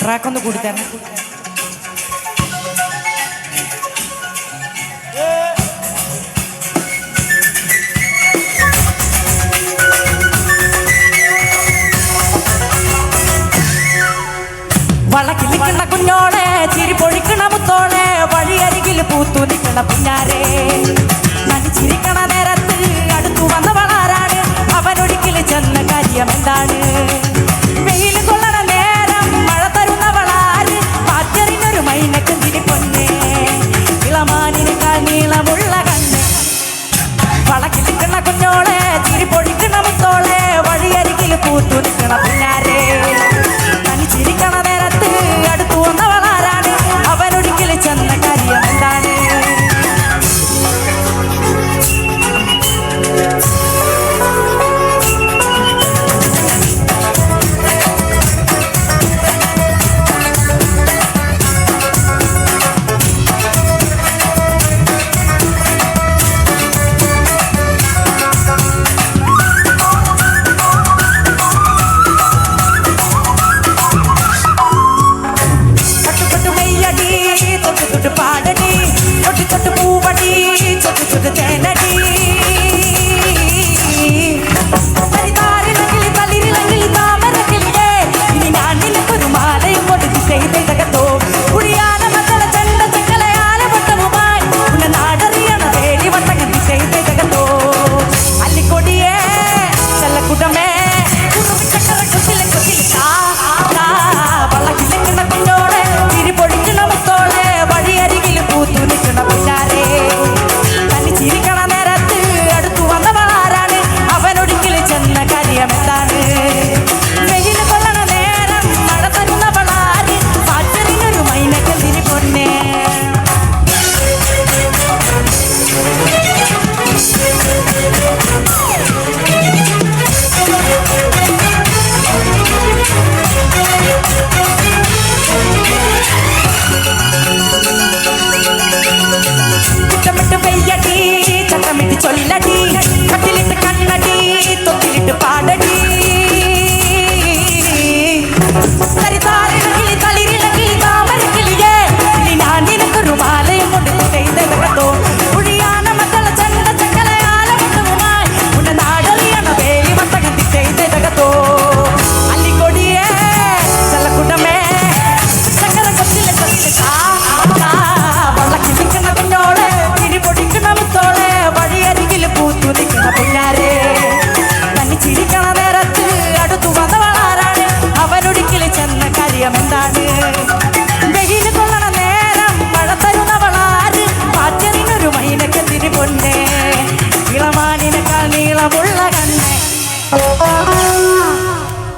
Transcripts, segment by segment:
Track ഒന്ന് കൂടി തരണം.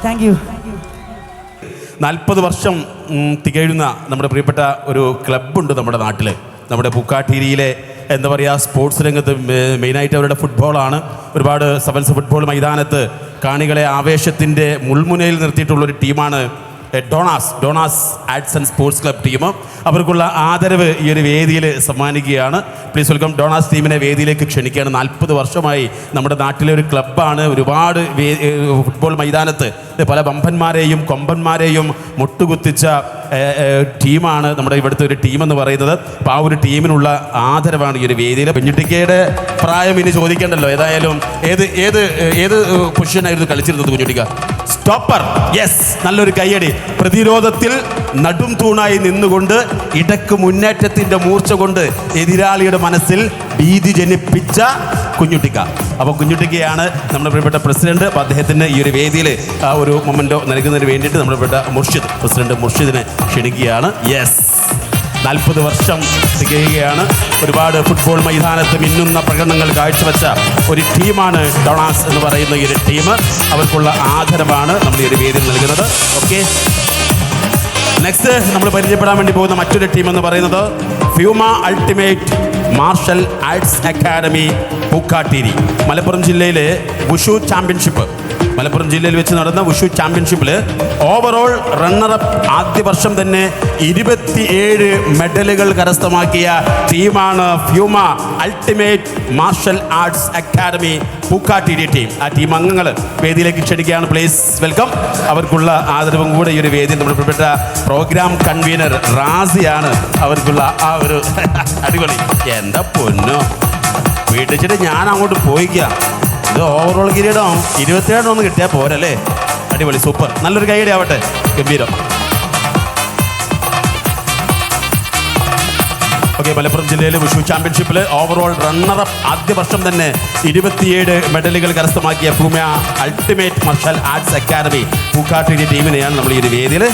താങ്ക് യു നാൽപ്പത് വർഷം തികയുന്ന നമ്മുടെ പ്രിയപ്പെട്ട ഒരു ക്ലബ്ബുണ്ട് നമ്മുടെ നാട്ടിൽ നമ്മുടെ പൂക്കാട്ടീരിയിലെ എന്താ പറയുക സ്പോർട്സ് രംഗത്ത് മെയിനായിട്ട് അവരുടെ ഫുട്ബോളാണ് ഒരുപാട് സെവൻസ് ഫുട്ബോൾ മൈതാനത്ത് കാണികളെ ആവേശത്തിന്റെ മുൾമുനയിൽ നിർത്തിയിട്ടുള്ളൊരു ടീമാണ് Donas Donas arts and sports club team. അവർക്കുള്ള ആദരവ് ഈ ഒരു വേദിയിൽ സമ്മാനിക്കുകയാണ്. പ്ലീസ് വെൽക്കം ഡോണാസ് ടീമിനെ വേദിയിലേക്ക് ക്ഷണിക്കുകയാണ്. നാൽപ്പത് വർഷമായി നമ്മുടെ നാട്ടിലെ ഒരു ക്ലബ്ബാണ്. ഒരുപാട് ഫുട്ബോൾ മൈതാനത്ത്. പല വമ്പന്മാരെയും കൊമ്പന്മാരെയും മുട്ടുകുത്തിച്ച ടീമാണ് നമ്മുടെ ഇവിടുത്തെ ഒരു ടീം എന്ന് പറയുന്നത്. അപ്പോൾ ആ ഒരു ടീമിനുള്ള ആദരവാണ് ഈ ഒരു വേദിയിൽ കുഞ്ഞുട്ടിക്കയുടെ പ്രായം ഇനി ചോദിക്കേണ്ടല്ലോ. ഏതായാലും ഏത് ഏത് ഏത് പൊസിഷനായിരുന്നു കളിച്ചിരുന്നത് കുഞ്ഞുട്ടിക്ക? സ്റ്റോപ്പർ യെസ് നല്ലൊരു കയ്യടി. പ്രതിരോധത്തിൽ നടും തൂണായി നിന്നുകൊണ്ട് ഇടയ്ക്ക് മുന്നേറ്റത്തിന്റെ മൂർച്ച കൊണ്ട് എതിരാളിയുടെ മനസ്സിൽ ഭീതി ജനിപ്പിച്ച കുഞ്ഞുട്ടിക്ക. അപ്പോൾ കുഞ്ഞുട്ടിക്കയാണ് നമ്മുടെ പ്രിയപ്പെട്ട പ്രസിഡന്റ്. അപ്പോൾ അദ്ദേഹത്തിന് ഈ ഒരു വേദിയിൽ ആ ഒരു മൊമെന്റോ നൽകുന്നതിന് വേണ്ടിയിട്ട് നമ്മുടെ പ്രിയപ്പെട്ട മുർഷിദ് പ്രസിഡന്റ് മുർഷിദിനെ ക്ഷണിക്കുകയാണ്. യെസ് നാൽപ്പത് വർഷം തികയുകയാണ്. ഒരുപാട് ഫുട്ബോൾ മൈതാനത്ത് മിന്നുന്ന പ്രകടനങ്ങൾ കാഴ്ചവെച്ച ഒരു ടീമാണ് ഡൊണാസ് എന്ന് പറയുന്ന ഈ ഒരു ടീം. അവർക്കുള്ള ആദരവാണ് നമ്മൾ ഈ ഒരു വേദി നൽകുന്നത്. ഓക്കെ. നെക്സ്റ്റ് നമ്മൾ പരിചയപ്പെടാൻ വേണ്ടി പോകുന്ന മറ്റൊരു ടീം എന്ന് പറയുന്നത് ഫ്യൂമ ultimate martial arts academy Pookkatteri Malappuram ജില്ലയിലെ വുഷു ചാമ്പ്യൻഷിപ്പ്. മലപ്പുറം ജില്ലയിൽ വെച്ച് നടന്ന വുഷു ചാമ്പ്യൻഷിപ്പിൽ ഓവറോൾ റണ്ണറപ്പ് ആദ്യ വർഷം തന്നെ ഇരുപത്തിയേഴ് മെഡലുകൾ കരസ്ഥമാക്കിയ ടീമാണ് ഫ്യൂമ ultimate martial arts academy Pookkattiri team ആ ടീം അംഗങ്ങൾ വേദിയിലേക്ക് ക്ഷണിക്കുകയാണ്. പ്ലീസ് വെൽക്കം അവർക്കുള്ള ആദരവും കൂടെ ഈ ഒരു വേദിയിൽ നമ്മുടെ പ്രിയപ്പെട്ട പ്രോഗ്രാം കൺവീനർ റാസിയാണ്. അവർക്കുള്ള ആ ഒരു അടിപൊളി. എന്താ പൊന്നോ? വീട്ടിച്ചിട്ട് ഞാൻ അങ്ങോട്ട് പോയിക്കാം. ഇത് ഓവറോൾ കിരീടം ഇരുപത്തിയേഴ് ഒന്ന് കിട്ടിയാൽ പോരല്ലേ? അടിപൊളി സൂപ്പർ നല്ലൊരു കൈയടി ആവട്ടെ ഗംഭീരം. ഓക്കെ മലപ്പുറം ജില്ലയിലെ വിഷു ചാമ്പ്യൻഷിപ്പിൽ ഓവറോൾ റണ്ണറപ്പ് ആദ്യ വർഷം തന്നെ ഇരുപത്തിയേഴ് മെഡലുകൾ കരസ്ഥമാക്കിയ ഭൂമ ultimate martial arts academy Pookkattiri ടീമിനെയാണ് നമ്മൾ ഈ ഒരു വേദിയിൽ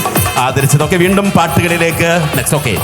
ആദരിച്ചത്. ഓക്കെ വീണ്ടും പാട്ടുകളിലേക്ക്. Next okay